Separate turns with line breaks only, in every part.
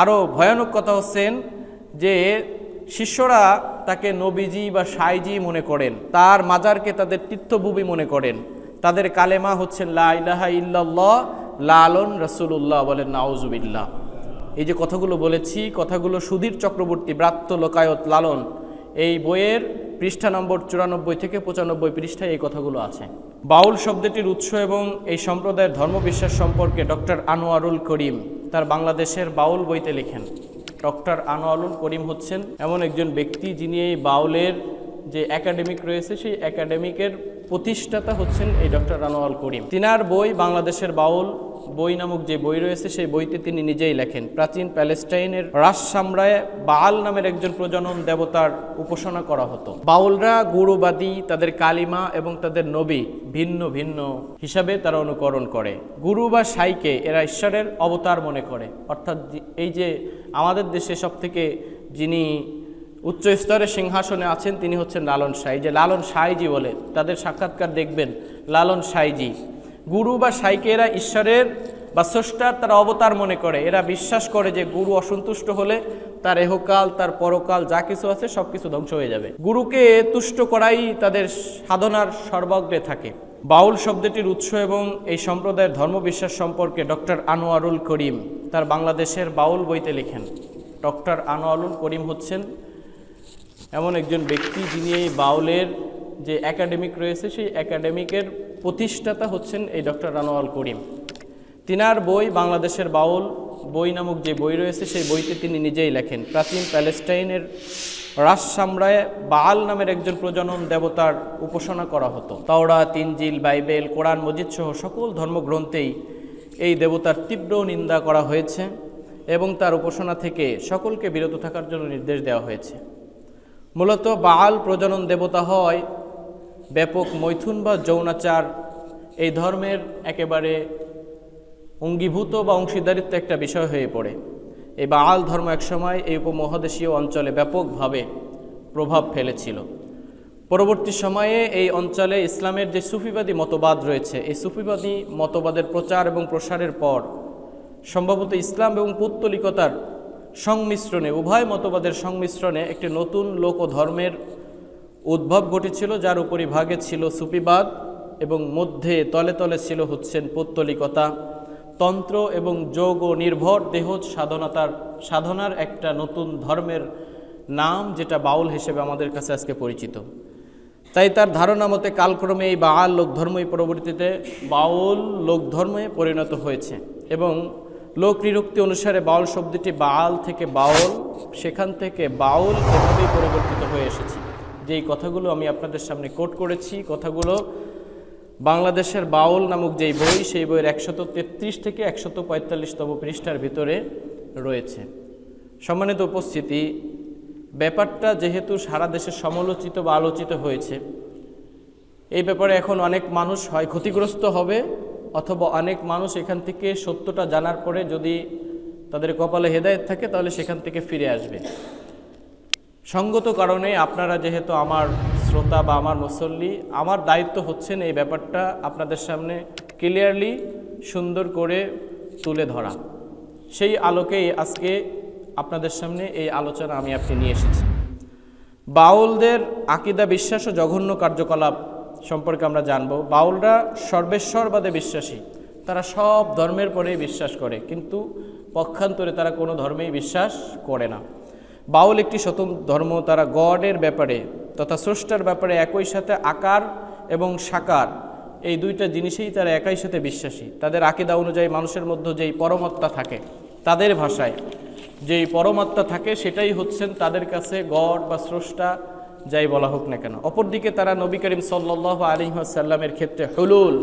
আরও ভয়ানক কথা হচ্ছেন যে শিষ্যরা তাকে নবীজি বা সাইজি মনে করেন। তার মাজারকে তাদের তীর্থভূমি মনে করেন। তাদের কালেমা হচ্ছেন লাহা ইল্লাল্লাহ, লালন রসুল্লাহ বলেন নাউজুবিল্লাহ এই যে কথাগুলো বলেছি, কথাগুলো সুধীর চক্রবর্তী, ব্রাত্য লোকায়ত লালন, এই বইয়ের পৃষ্ঠা নম্বর চুরানব্বই থেকে পঁচানব্বই পৃষ্ঠায় এই কথাগুলো আছে। বাউল শব্দটির উৎস এবং এই সম্প্রদায়ের ধর্মবিশ্বাস সম্পর্কে ডক্টর আনোয়ারুল করিম তার বাংলাদেশের বাউল বইতে লেখেন। ডক্টর আনোয়ারুল করিম হচ্ছেন এমন একজন ব্যক্তি যিনি এই বাউলের যে একাডেমিক রয়েছে, সেই একাডেমিকের প্রতিষ্ঠাতা হচ্ছেন এই ডক্টর আনোয়াল করিম। তিনার বই বাংলাদেশের বাউল বই নামক যে বই রয়েছে, সেই বইতে তিনি নিজেই লেখেন। প্রাচীন প্যালেস্টাইনের রাস সাম্রায় বাল নামের একজন প্রজনন দেবতার উপাসনা করা হতো। বাউলরা গুরুবাদী, তাদের কালিমা এবং তাদের নবী ভিন্ন ভিন্ন হিসাবে তারা অনুকরণ করে। গুরু বা সাইকে এরা ঈশ্বরের অবতার মনে করে। অর্থাৎ এই যে আমাদের দেশে সব থেকে যিনি উচ্চ স্তরের সিংহাসনে আছেন তিনি হচ্ছেন লালন সাই। যে লালন সাইজি বলে, তাদের সাক্ষাৎকার দেখবেন লালন সাইজি। গুরু বা সাইকে এরা ঈশ্বরের বা স্রষ্টার তারা অবতার মনে করে। এরা বিশ্বাস করে যে গুরু অসন্তুষ্ট হলে তার এহকাল, তার পরকাল যা কিছু আছে সব কিছু ধ্বংস হয়ে যাবে। গুরুকে তুষ্ট করাই তাদের সাধনার সর্বাগ্রে থাকে। বাউল শব্দটির উৎস এবং এই সম্প্রদায়ের ধর্মবিশ্বাস সম্পর্কে ডক্টর আনোয়ারুল করিম তার বাংলাদেশের বাউল বইতে লেখেন। ডক্টর আনোয়ারুল করিম হচ্ছেন এমন একজন ব্যক্তি যিনি এই বাউলের যে একাডেমিক রয়েছে, সেই একাডেমিকের প্রতিষ্ঠাতা হচ্ছেন এই ডক্টর রানোয়াল করিম। তিনার বই, বাংলাদেশের বাউল বই নামক যে বই রয়েছে, সেই বইতে তিনি নিজেই লেখেন। প্রাচীন প্যালেস্টাইনের রাস সাম্রায় বাল নামের একজন প্রজনন দেবতার উপাসনা করা হতো। তাওরা তিনজিল বাইবেল, কোরআন, মজিদ সহ সকল ধর্মগ্রন্থেই এই দেবতার তীব্র নিন্দা করা হয়েছে এবং তার উপাসনা থেকে সকলকে বিরত থাকার জন্য নির্দেশ দেওয়া হয়েছে। মূলত বাল প্রজনন দেবতা হয় ব্যাপক মৈথুন বা যৌনাচার। এই ধর্মের একেবারে অঙ্গীভূত বা অংশীদারিত্ব একটা বিষয় হয়ে পড়ে। এই বাল ধর্ম একসময় এই উপমহাদেশীয় অঞ্চলে ব্যাপকভাবে প্রভাব ফেলেছিল। পরবর্তী সময়ে এই অঞ্চলে ইসলামের যে সুফিবাদী মতবাদ রয়েছে, এই সুফিবাদী মতবাদের প্রচার এবং প্রসারের পর সম্ভবত ইসলাম এবং পৌত্তলিকতার সংমিশ্রণে, উভয় মতবাদের সংমিশ্রণে একটি নতুন লোক ও ধর্মের উদ্ভব ঘটেছিল, যার উপরিভাগে ছিল সুপিবাদ এবং মধ্যে তলে তলে ছিল হচ্ছেন পৌত্তলিকতা, তন্ত্র এবং যোগ ও নির্ভর দেহ সাধনতার, সাধনার একটা নতুন ধর্মের নাম, যেটা বাউল হিসেবে আমাদের কাছে আজকে পরিচিত। তাই তার ধারণা মতে কালক্রমে এই বাউল লোকধর্মই পরবর্তীতে বাউল লোকধর্মে পরিণত হয়েছে এবং লোক নিরুক্তি অনুসারে বাউল শব্দটি বাল থেকে বাউল, সেখান থেকে বাউল এভাবেই পরিবর্তিত হয়ে এসেছে। যেই কথাগুলো আমি আপনাদের সামনে কোট করেছি, কথাগুলো বাংলাদেশের বাউল নামক যেই বই, সেই বইয়ের একশত তেত্রিশ থেকে একশত পঁয়তাল্লিশতম পৃষ্ঠার ভিতরে রয়েছে। সম্মানিত উপস্থিতি, ব্যাপারটা যেহেতু সারা দেশে সমালোচিত বা আলোচিত হয়েছে, এই ব্যাপারে এখন অনেক মানুষ হয় ক্ষতিগ্রস্ত হবে। অথবা অনেক মানুষ এখান থেকে সত্যটা জানার পরে যদি তাদের কপালে হেদায়েত থাকে, তাহলে সেখান থেকে ফিরে আসবে। সঙ্গত কারণে আপনারা যেহেতু আমার শ্রোতা বা আমার মুসল্লি, আমার দায়িত্ব হচ্ছেন এই ব্যাপারটা আপনাদের সামনে ক্লিয়ারলি সুন্দর করে তুলে ধরা। সেই আলোকেই আজকে আপনাদের সামনে এই আলোচনা আমি আপনি নিয়ে এসেছি। বাউলদের আকিদা, বিশ্বাস ও জঘন্য কার্যকলাপ সম্পর্কে আমরা জানব। বাউলরা সর্বেশ্বরবাদে বিশ্বাসী। তারা সব ধর্মের পরেই বিশ্বাস করে, কিন্তু পক্ষান্তরে তারা কোনো ধর্মেই বিশ্বাস করে না। বাউল একটি স্বতন্ত্র ধর্ম, তারা গডের ব্যাপারে তথা স্রষ্টার ব্যাপারে একই সাথে আকার এবং সাকার, এই দুইটা জিনিসেই তারা একই সাথে বিশ্বাসী। তাদের আকিদা অনুযায়ী মানুষের মধ্যে যেই পরমাত্মা থাকে, তাদের ভাষায় যেই পরমাত্মা থাকে, সেটাই হচ্ছেন তাদের কাছে গড বা স্রষ্টা যাই বলা হোক না কেন। অপরদিকে তারা নবী করিম সাল্লাহ আলিহাসাল্লামের ক্ষেত্রে হলুল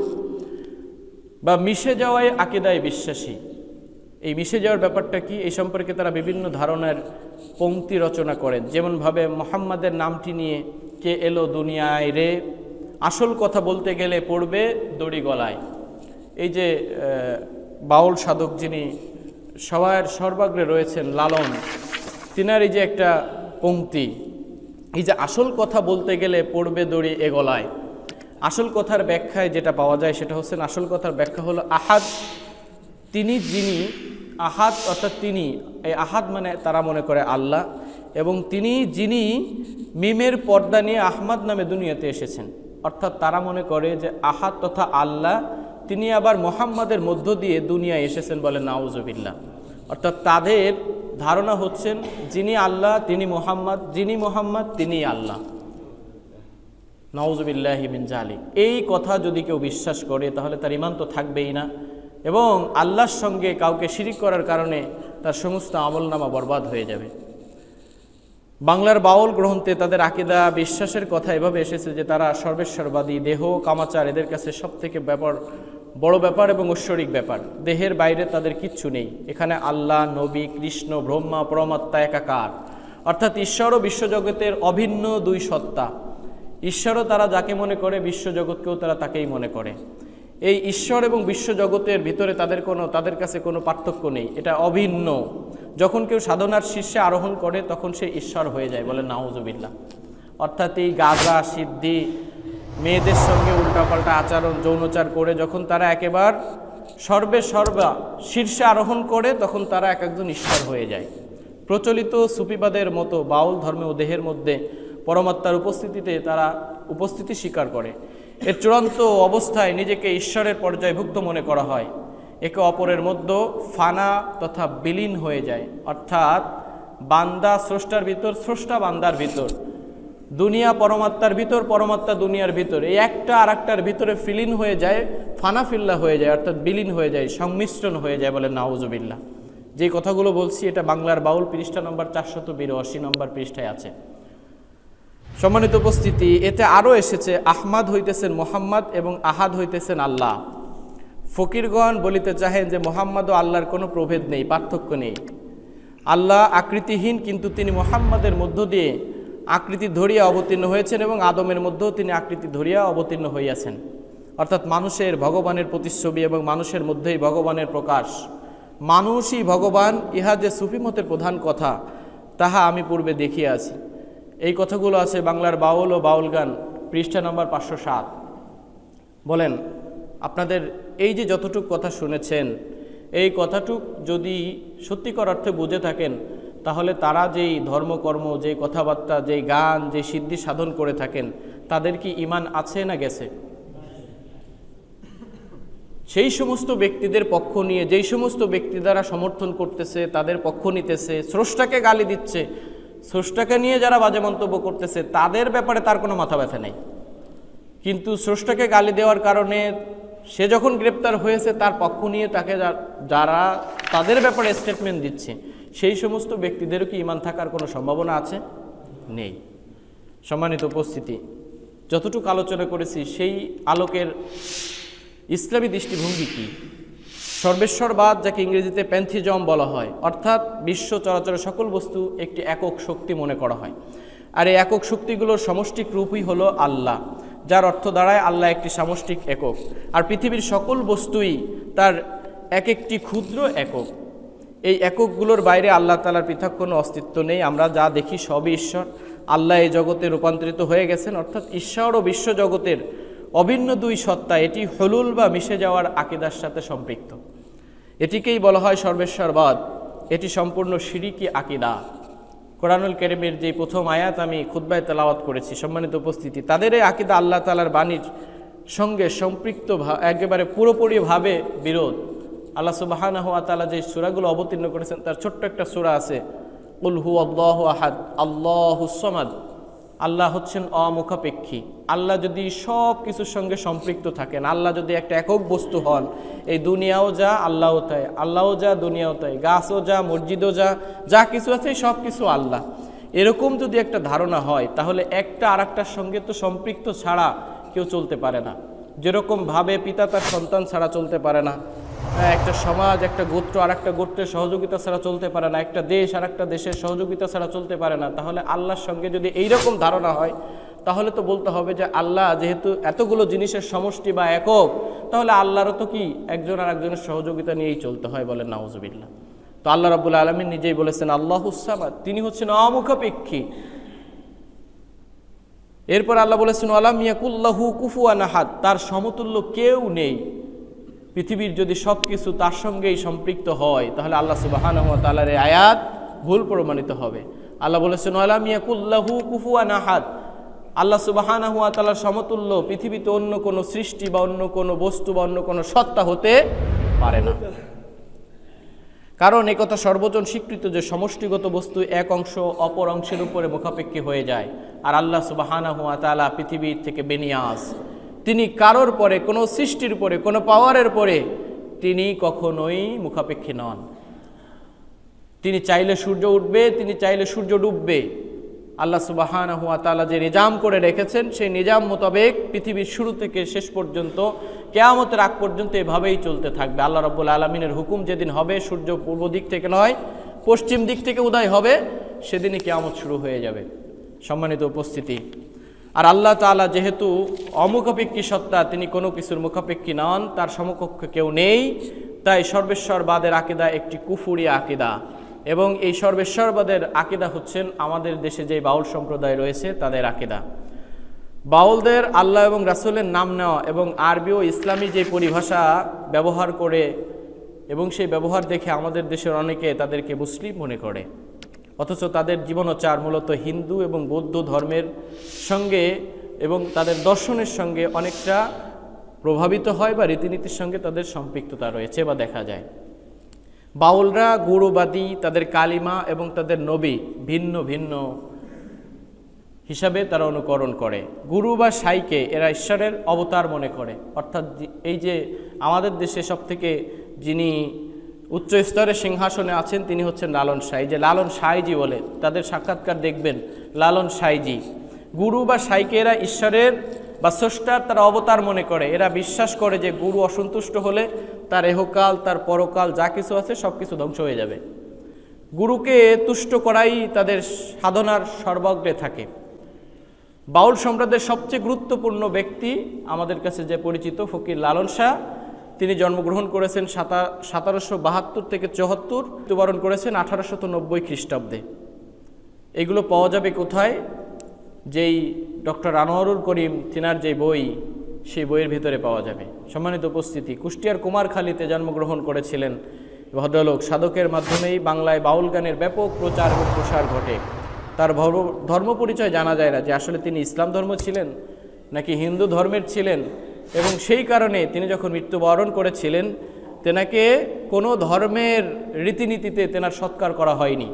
বা মিশে যাওয়ায় আকিদায় বিশ্বাসী। এই মিশে যাওয়ার ব্যাপারটা কি? এই সম্পর্কে তারা বিভিন্ন ধারণার পংক্তি রচনা করেন। যেমনভাবে মোহাম্মদের নামটি নিয়ে কে এলো দুনিয়ায় রে? আসল কথা বলতে গেলে পড়বে দড়ি গলায়। এই যে বাউল সাধক যিনি সবার সর্বাগ্রে রয়েছেন লালন তিনার এই যে একটা পংক্তি এই যে আসল কথা বলতে গেলে পড়বে দড়ি এ গলায়। আসল কথার ব্যাখ্যায় যেটা পাওয়া যায় সেটা হচ্ছে আসল কথার ব্যাখ্যা হলো আহাদ। তিনি, যিনি, আহাদ অর্থাৎ তিনি, এই আহাদ মানে তারা মনে করে আল্লাহ। এবং তিনি, যিনি মিমের পর্দা নিয়ে আহমদ নামে দুনিয়াতে এসেছেন। অর্থাৎ তারা মনে করে যে আহাদ তথা আল্লাহ, তিনি আবার মোহাম্মদের মধ্য দিয়ে দুনিয়ায় এসেছেন বলে নাউজবিল্লা অর্থাৎ তাদের ধারণা হচ্ছেন যিনি আল্লাহ, তিনি মোহাম্মদ, যিনি মোহাম্মদ, তিনি আল্লাহ। নওয়াজবিল্লাহ জালিক এই কথা যদি কেউ বিশ্বাস করে, তাহলে তার ইমান তো থাকবেই না। এবং আল্লাহর সঙ্গে কাউকে শিরিক করার কারণে তার সমস্ত আমলনামা বরবাদ হয়ে যাবে। বাংলার বাউল গ্রন্থে তাদের আকিদা, বিশ্বাসের কথা এভাবে এসেছে যে তারা সর্বেশ্বরবাদী, দেহ, কামাচার, এদের কাছে সব থেকে ব্যাপার বড় ব্যাপার এবং ঐশ্বরিক ব্যাপার। দেহের বাইরে তাদের কিচ্ছু নেই। এখানে আল্লাহ, নবী, কৃষ্ণ, ব্রহ্মা, পরমাত্মা একাকার। অর্থাৎ ঈশ্বর ও বিশ্বজগতের অভিন্ন দুই সত্তা। ঈশ্বরও তারা যাকে মনে করে, বিশ্বজগৎকেও তারা তাকেই মনে করে। এই ঈশ্বর এবং বিশ্বজগতের ভিতরে তাদের কোনো, তাদের কাছে কোনো পার্থক্য নেই। এটা অভিন্ন। যখন কেউ সাধনার শীর্ষে আরোহণ করে, তখন সে ঈশ্বর হয়ে যায় বলে নাউজুবিল্লা অর্থাৎ এই গাজা, সিদ্ধি মেয়েদের সঙ্গে উল্টাপাল্টা আচরণ, যৌনচার করে যখন তারা একেবার সর্বে সর্বা শীর্ষে আরোহণ করে, তখন তারা এক একজন ঈশ্বর হয়ে যায়। প্রচলিত সুপিবাদের মতো বাউল ধর্মে ও দেহের মধ্যে পরমাত্মার উপস্থিতিতে তারা উপস্থিতি স্বীকার করে। এর চূড়ান্ত অবস্থায় নিজেকে ঈশ্বরের পর্যায়ভুক্ত মনে করা হয়। একে অপরের মধ্যে ফানা তথা বিলীন হয়ে যায়। অর্থাৎ বান্দা স্রষ্টার ভিতর, স্রষ্টা বান্দার ভিতর। দুনিয়া পরমাত্মার ভিতর, পরমাত্মা দুনিয়ার ভিতর। এই একটা আর একটার ভিতরে ফিলিন হয়ে যায়, ফানাফিল্লা হয়ে যায়, অর্থাৎ বিলীন হয়ে যায়, সংমিশ্রণ হয়ে যায় বলে নাউজুবিল্লা যে কথাগুলো বলছি, এটা বাংলার বাউল পৃষ্ঠা নম্বর চারশত বিরাশি নম্বর পৃষ্ঠায় আছে। সম্মানিত উপস্থিতি, এতে আরও এসেছে, আহমাদ হইতেছেন মোহাম্মদ এবং আহাদ হইতেছেন আল্লাহ। ফকিরগণ বলিতে চাহেন যে মোহাম্মদ ও আল্লাহর কোনো প্রভেদ নেই, পার্থক্য নেই। আল্লাহ আকৃতিহীন, কিন্তু তিনি মোহাম্মদের মধ্য দিয়ে আকৃতি ধরিয়া অবতীর্ণ হয়েছেন এবং আদমের মধ্যেও তিনি আকৃতি ধরিয়া অবতীর্ণ হইয়াছেন। অর্থাৎ মানুষের ভগবানের প্রতিচ্ছবি এবং মানুষের মধ্যেই ভগবানের প্রকাশ। মানুষই ভগবান, ইহা যে সুফিমতের প্রধান কথা, তাহা আমি পূর্বে দেখিয়াছি এই কথাগুলো আছে বাংলার বাউল ও বাউল গান, পৃষ্ঠা নম্বর পাঁচশো সাত। বলেন, আপনাদের এই যে যতটুক কথা শুনেছেন, এই কথাটুক যদি সত্যিকর অর্থে বুঝে থাকেন তাহলে তারা যেই ধর্মকর্ম, যেই কথাবার্তা, যেই গান যে সিদ্ধি সাধন করে থাকেন, তাদের কি ইমান আছে না গেছে? সেই সমস্ত ব্যক্তিদের পক্ষ নিয়ে, যেই সমস্ত ব্যক্তি দ্বারা সমর্থন করতেছে, তাদের পক্ষ নিতেছে, স্রষ্টাকে গালি দিচ্ছে, স্রষ্টাকে নিয়ে যারা বাজে মন্তব্য করতেছে, তাদের ব্যাপারে তার কোনো মাথা ব্যথা নেই। কিন্তু স্রষ্টাকে গালি দেওয়ার কারণে সে যখন গ্রেপ্তার হয়েছে, তার পক্ষ নিয়ে তাকে যারা তাদের ব্যাপারে স্টেটমেন্ট দিচ্ছে সেই সমস্ত ব্যক্তিদেরও কি ইমান থাকার কোনো সম্ভাবনা আছে? নেই। সম্মানিত উপস্থিতি, যতটুকু আলোচনা করেছি, সেই আলোকের ইসলামী দৃষ্টিভঙ্গি কি? সর্বেশ্বরবাদ, যাকে ইংরেজিতে প্যান্থিজম বলা হয়, অর্থাৎ বিশ্ব চরাচরের সকল বস্তু একটি একক শক্তি মনে করা হয়। আর এই একক শক্তিগুলোর সমষ্টিক রূপই হলো আল্লাহ, যার অর্থ দাঁড়ায় আল্লাহ একটি সামষ্টিক একক। আর পৃথিবীর সকল বস্তুই তার এক একটি ক্ষুদ্র একক। এই এককগুলোর বাইরে আল্লাহ তালার পৃথক কোনো অস্তিত্ব নেই। আমরা যা দেখি সবই ঈশ্বর। আল্লাহ এই জগতে রূপান্তরিত হয়ে গেছেন, অর্থাৎ ঈশ্বর ও বিশ্বজগতের অভিন্ন দুই সত্তা, এটি হলুল বা মিশে যাওয়ার আকিদার সাথে সম্পৃক্ত। এটিকেই বলা হয় সর্বেশ্বরবাদ এটি সম্পূর্ণ সিরিকি আকিদা। কোরআনুল কেরিমের যে প্রথম আয়াত আমি খুদ্বায় তেলাওয়াত করেছি, সম্মানিত উপস্থিতি, তাদের এই আকিদা আল্লাহ তালার বাণীর সঙ্গে সম্পৃক্ত একেবারে পুরোপুরিভাবে বিরোধ। আল্লাহ সুবাহানা হুয়া তালা যে সুরাগুলো অবতীর্ণ করেছেন, তার ছোট্ট একটা সুরা আছে উলহু আল্লাহ আহাদ, আল্লাহ সমাদ। আল্লাহ হচ্ছেন অমুখাপেক্ষী। আল্লাহ যদি সব কিছুর সঙ্গে সম্পৃক্ত থাকেন, আল্লাহ যদি একটা একক বস্তু হন, এই দুনিয়াও যা, আল্লাহও তাই। আল্লাহও যা, দুনিয়াও তাই। গাছও যা, মসজিদও যা যা কিছু আছে সব কিছু আল্লাহ। এরকম যদি একটা ধারণা হয়, তাহলে একটা আর সঙ্গে তো সম্পৃক্ত ছাড়া কেউ চলতে পারে না। যেরকম ভাবে পিতা তার সন্তান ছাড়া চলতে পারে না একটা সমাজ, একটা গোত্র আর একটা গোত্রের সহযোগিতা ছাড়া চলতে পারে না, একটা দেশ আর একটা দেশের সহযোগিতা ছাড়া চলতে পারে না। তাহলে আল্লাহর সঙ্গে যদি এইরকম ধারণা হয়, তাহলে তো বলতে হবে যে আল্লাহ যেহেতু এতগুলো জিনিসের সমষ্টি বা একক, তাহলে আল্লাহরও তো কি একজন আর একজনের সহযোগিতা নিয়েই চলতে হয় বলেন নাউজুবিল্লাহ। তো আল্লাহ রাবুল আলমিন নিজেই বলেছেন, আল্লাহ হুসামাদ তিনি হচ্ছেন অমুখাপেক্ষী। এরপর আল্লাহ বলেছেন আলাম ইয়াকুল্লাহু কুফুয়ান আহাদ। তার সমতুল্য কেউ নেই। পৃথিবীর যদি সব কিছু তার সঙ্গেই সম্পৃক্ত হয়, তাহলে আল্লাহ সুবাহান তালার এই আয়াত ভুল প্রমাণিত হবে। আল্লাহ বলেছেন আলাম ইয়াকুল্লাহু কুফুয়ান আহাদ। আল্লাহ সুবাহানা হুয়া তালার সমতুল্য পৃথিবীতে অন্য কোনো সৃষ্টি বা অন্য কোনো বস্তু বা অন্য কোনো সত্তা হতে পারে না। কারণ একথা সর্বজন স্বীকৃত যে সমষ্টিগত বস্তু এক অংশ অপর অংশের উপরে মুখাপেক্ষী হয়ে যায়। আর আল্লাহ সুবাহানা হুয়া তালা পৃথিবীর থেকে বেনিয়াস তিনি কারোর পরে, কোনো সৃষ্টির পরে, কোনো পাওয়ারের পরে তিনি কখনোই মুখাপেক্ষী নন। তিনি চাইলে সূর্য উঠবে, তিনি চাইলে সূর্য ডুববে। আল্লাহ সুবাহান হুয়া তালা যে নিজাম করে রেখেছেন, সেই নিজাম মোতাবেক পৃথিবীর শুরু থেকে শেষ পর্যন্ত, কেয়ামতের আগ পর্যন্ত এভাবেই চলতে থাকবে। আল্লাহ রব্বুল আলমিনের হুকুম যেদিন হবে, সূর্য পূর্ব দিক থেকে নয়, পশ্চিম দিক থেকে উদয় হবে, সেদিনই কেয়ামত শুরু হয়ে যাবে। সম্মানিত উপস্থিতি আর আল্লাহ তাআলা যেহেতু অমুখাপেক্ষী সত্তা, তিনি কোনো কিছুর মুখাপেক্ষী নন, তার সমকক্ষ কেউ নেই। তাই সর্বেশ্বরবাদের আকিদা একটি কুফুরি আকিদা। এবং এই সর্বেশ্বরবাদের আকিদা হচ্ছেন আমাদের দেশে যে বাউল সম্প্রদায় রয়েছে, তাদের আকিদা। বাউলদের আল্লাহ এবং রাসূলের নাম নেওয়া এবং আরবি ও ইসলামী যে পরিভাষা ব্যবহার করে এবং সেই ব্যবহার দেখে আমাদের দেশের অনেকে তাদেরকে মুসলিম মনে করে। অথচ তাদের জীবনচার মূলত হিন্দু এবং বৌদ্ধ ধর্মের সঙ্গে এবং তাদের দর্শনের সঙ্গে অনেকটা প্রভাবিত হয় বা রীতিনীতির সঙ্গে তাদের সম্পৃক্ততা রয়েছে বা দেখা যায়। বাউলরা গুরুবাদী তাদের কালিমা এবং তাদের নবী ভিন্ন ভিন্ন হিসাবে তারা অনুকরণ করে। গুরু বা সাইকে এরা ঈশ্বরের অবতার মনে করে। অর্থাৎ এই যে আমাদের দেশে সব থেকে যিনি উচ্চ স্তরের সিংহাসনে আছেন তিনি হচ্ছেন লালন সাই। যে লালন সাইজি বলে, তাদের সাক্ষাৎকার দেখবেন লালন সাইজি। গুরু বা সাইকে এরা ঈশ্বরের বা স্রষ্টার তারা অবতার মনে করে। এরা বিশ্বাস করে যে গুরু অসন্তুষ্ট হলে তার এহকাল, তার পরকাল যা কিছু আছে সব কিছু ধ্বংস হয়ে যাবে। গুরুকে তুষ্ট করাই তাদের সাধনার সর্বাগ্রে থাকে। বাউল সম্প্রদায়ের সবচেয়ে গুরুত্বপূর্ণ ব্যক্তি আমাদের কাছে যে পরিচিত ফকির লালন শাহ তিনি জন্মগ্রহণ করেছেন সাতা, সতেরোশো বাহাত্তর থেকে চুয়াত্তর, মৃত্যুবরণ করেছেন আঠারোশত নব্বই খ্রিস্টাব্দে। এগুলো পাওয়া যাবে কোথায়? যেই ডক্টর আনোয়ারুল করিম, তিনার যে বই, সেই বইয়ের ভিতরে পাওয়া যাবে। সম্মানিত উপস্থিতি, কুষ্টিয়ার কুমারখালীতে জন্মগ্রহণ করেছিলেন ভদ্রলোক। সাধকের মাধ্যমেই বাংলায় বাউল গানের ব্যাপক প্রচার ও প্রসার ঘটে। তার ধর্ম পরিচয় জানা যায় না যে আসলে তিনি ইসলাম ধর্ম ছিলেন, নাকি হিন্দু ধর্মের ছিলেন। এবং সেই কারণে তিনি যখন মৃত্যুবরণ করেছিলেন, তেনাকে কোনো ধর্মের রীতিনীতিতে তেনার সৎকার করা হয়নি।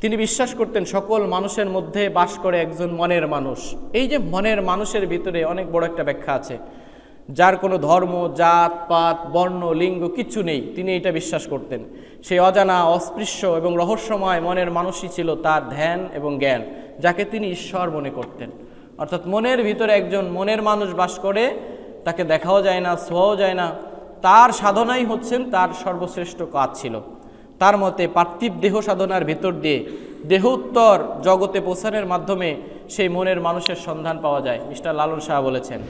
তিনি বিশ্বাস করতেন সকল মানুষের মধ্যে বাস করে একজন মনের মানুষ। এই যে মনের মানুষের ভিতরে অনেক বড় একটা ব্যাখ্যা আছে। যার কোনো ধর্ম, জাত, পাত, বর্ণ, লিঙ্গ কিচ্ছু নেই, তিনি এটা বিশ্বাস করতেন। সেই অজানা, অস্পৃশ্য এবং রহস্যময় মনের মানুষই ছিল তার ধ্যান এবং জ্ঞান, যাকে তিনি ঈশ্বর মনে করতেন। অর্থাৎ মনের ভিতরে একজন মনের মানুষ বাস করে, তাকে দেখাও যায় না ছোঁয়াও যায় না। তার সাধনাই হচ্ছেন তার সর্বশ্রেষ্ঠ কাজ ছিল। তার মতে পার্থিব দেহ সাধনার ভিতর দিয়ে দেহ উত্তর জগতে পৌঁছানোর মাধ্যমে সেই মনের মানুষের সন্ধান পাওয়া যায়, মিস্টার লালন শাহ বলেছেন।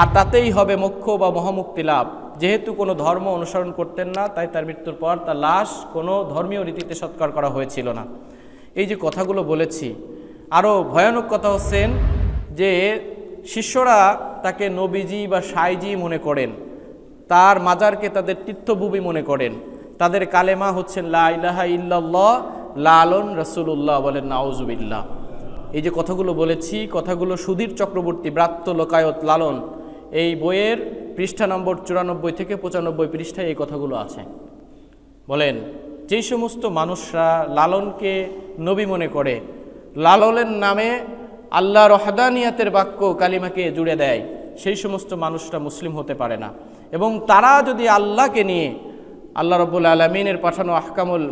আর তাতেই হবে মোক্ষ বা মহামুক্তি লাভ। যেহেতু কোনো ধর্ম অনুসরণ করতেন না, তাই তার মৃত্যুর পর তার লাশ কোনো ধর্মীয় রীতিতে সৎকার করা হয়েছিল না। এই যে কথাগুলো বলেছি, আরও ভয়ানক কথা হচ্ছেন যে শিষ্যরা তাকে নবীজি বা সাইজি মনে করেন, তার মাজারকে তাদের তীর্থভূমি মনে করেন। তাদের কালেমা হচ্ছেন, লা ইলাহা ইল্লাল্লাহ, লালন রসুল্লাহ বলেন, নাউজুবিল্লাহ। এই যে কথাগুলো বলেছি, কথাগুলো সুধীর চক্রবর্তী ব্রাত্য লোকায়ত লালন, এই বইয়ের পৃষ্ঠা নম্বর চুরানব্বই থেকে পঁচানব্বই পৃষ্ঠায় এই কথাগুলো আছে। বলেন, যেই সমস্ত মানুষরা লালনকে নবী মনে করে, লালনের নামে আল্লাহ রহদানিয়াতের বাক্য কালিমাকে জুড়ে দেয়। সেই সমস্ত মানুষরা মুসলিম হতে পারে না। এবং তারা যদি আল্লাহকে নিয়ে আল্লাহ রব্বুল আলমিনের পাঠানো আহকামুল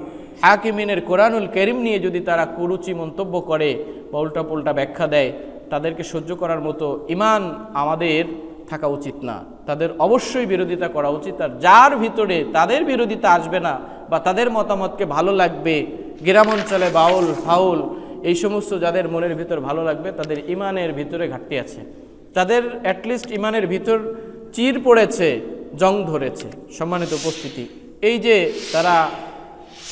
হাকিমিনের কোরআনুল কেরিম নিয়ে যদি তারা কুরুচি মন্তব্য করে বা উল্টা পুল্টা ব্যাখ্যা দেয়, তাদেরকে সহ্য করার মতো ইমান আমাদের থাকা উচিত না। তাদের অবশ্যই বিরোধিতা করা উচিত। আর যার ভিতরে তাদের বিরোধিতা আসবে না বা তাদের মতামতকে ভালো লাগবে গ্রামাঞ্চলে বাউল, ফাউল এই সমস্ত যাদের মনের ভিতর ভালো লাগবে, তাদের ইমানের ভিতরে ঘাটতি আছে। তাদের অ্যাটলিস্ট ইমানের ভিতর চির পড়েছে, জং ধরেছে। সম্মানিত উপস্থিতি, এই যে তারা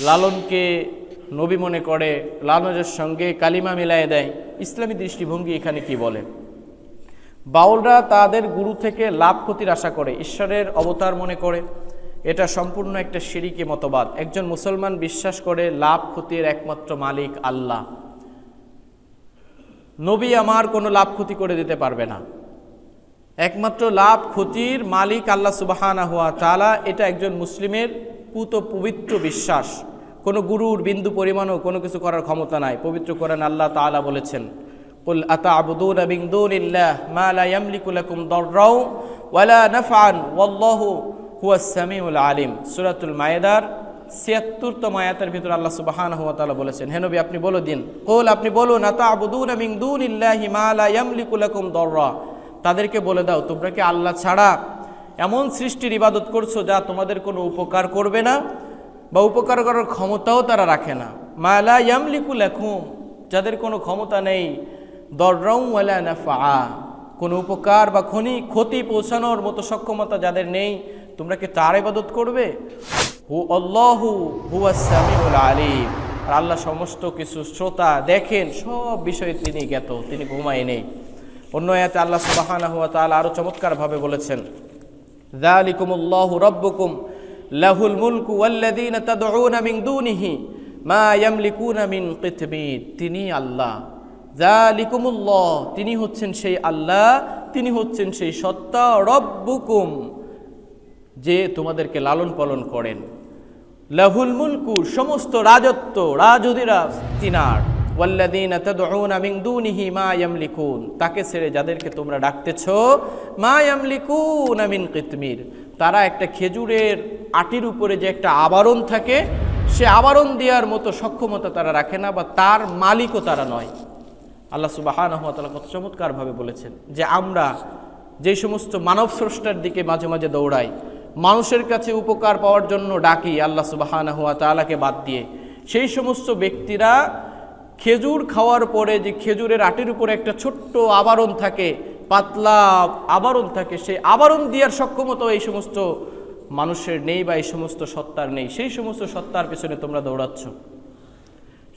লালনকে নবী মনে করে, লালনের সঙ্গে কালিমা মিলায় দেয়, ইসলামী দৃষ্টিভঙ্গি এখানে কি বলে? বাউলরা তাদের গুরু থেকে লাভ ক্ষতির আশা করে, ঈশ্বরের অবতার মনে করে। এটা সম্পূর্ণ একটা সিঁড়িকে মতবাদ। একজন মুসলমান বিশ্বাস করে, লাভ ক্ষতির একমাত্র মালিক আল্লাহ। নবী আমার কোনো লাভ ক্ষতি করে দিতে পারবে না। একমাত্র লাভ ক্ষতির মালিক আল্লাহ সুবাহানা হওয়া তালা এটা একজন মুসলিমের পুত পবিত্র বিশ্বাস। কোনো গুরুর বিন্দু পরিমাণও কোনো কিছু করার ক্ষমতা নাই। পবিত্র করেন আল্লাহ তালা বলেছেন, কুল আতা আবুদুন মিন দুনিল্লাহ মা লা ইয়ামলিকু লাকুম দাররাও ওয়ালা নাফআন, ওয়াল্লাহু হুয়াস সামিউল আলিম। সূরাতুল মায়েদার ছিয়াত্তরতম আয়াতের ভিতরে আল্লাহ সুবহানাহু ওয়া তাআলা বলেছেন হেনবি আপনি বলে দিন। কুল, আপনি বলুন আতা লাকুম দাররা? তাদেরকে বলে দাও, তোমরা কি আল্লাহ ছাড়া এমন সৃষ্টির ইবাদত করছ যা তোমাদের কোনো উপকার করবে না বা উপকার করার ক্ষমতাও তারা রাখে না? মালা ইয়ামলিকুল এখুম যাদের কোনো ক্ষমতা নেই দররং ওয়ালা নাফা কোনো উপকার বা খনি, ক্ষতি পৌঁছানোর মতো সক্ষমতা যাদের নেই, তোমরা কি তার ইবাদত করবে? হু আল্লাহু হুয়াসামিউল আলিম। আর আল্লাহ সমস্ত কিছু শ্রোতা দেখেন, সব বিষয়ে তিনি জ্ঞাত, তিনি ঘুমায় নেই। অন্য আয়াতে আল্লাহ সুবহানাহু ওয়া তাআলা আরও চমৎকারভাবে বলেছেন, যালিকুমুল্লাহু রাব্বুকুম লাহুল মুলকু ওয়াল্লাযীনা তাদউনা মিন দুনিহি মা ইয়ামলিকুনা মিন কিতমির তিনি আল্লাহ। যালিকুমুল্লাহ, তিনি হচ্ছেন সেই আল্লাহ, তিনি হচ্ছেন সেই সত্তা। রব্বুকুম, যে তোমাদেরকে লালন পালন করেন। লাহুল মুলকু সমস্ত রাজত্ব রাজুদিরা তিনার ওয়াল্লাদিন তাকে ছেড়ে যাদেরকে তোমরা ডাকতেছ, মা ইয়ামলিকুনা কিতমির। তারা একটা খেজুরের আটির উপরে যে একটা আবরণ থাকে, সে আবরণ দেওয়ার মতো সক্ষমতা তারা রাখে না বা তার মালিকও তারা নয়। আল্লাহ সুবাহানহু ওয়া তাআলা কত চমৎকারভাবে বলেছেন যে আমরা যে সমস্ত মানব স্রষ্টার দিকে মাঝে মাঝে দৌড়াই মানুষের কাছে উপকার পাওয়ার জন্য ডাকি আল্লাহ সুবাহানা হুয়া তালাকে বাদ দিয়ে। সেই সমস্ত ব্যক্তিরা খেজুর খাওয়ার পরে যে খেজুরের আটির উপরে একটা ছোট্ট আবরণ থাকে, পাতলা আবরণ থাকে, সেই আবরণ দেওয়ার সক্ষমতা এই সমস্ত মানুষের নেই বা এই সমস্ত সত্তার নেই। সেই সমস্ত সত্তার পেছনে তোমরা দৌড়াচ্ছ।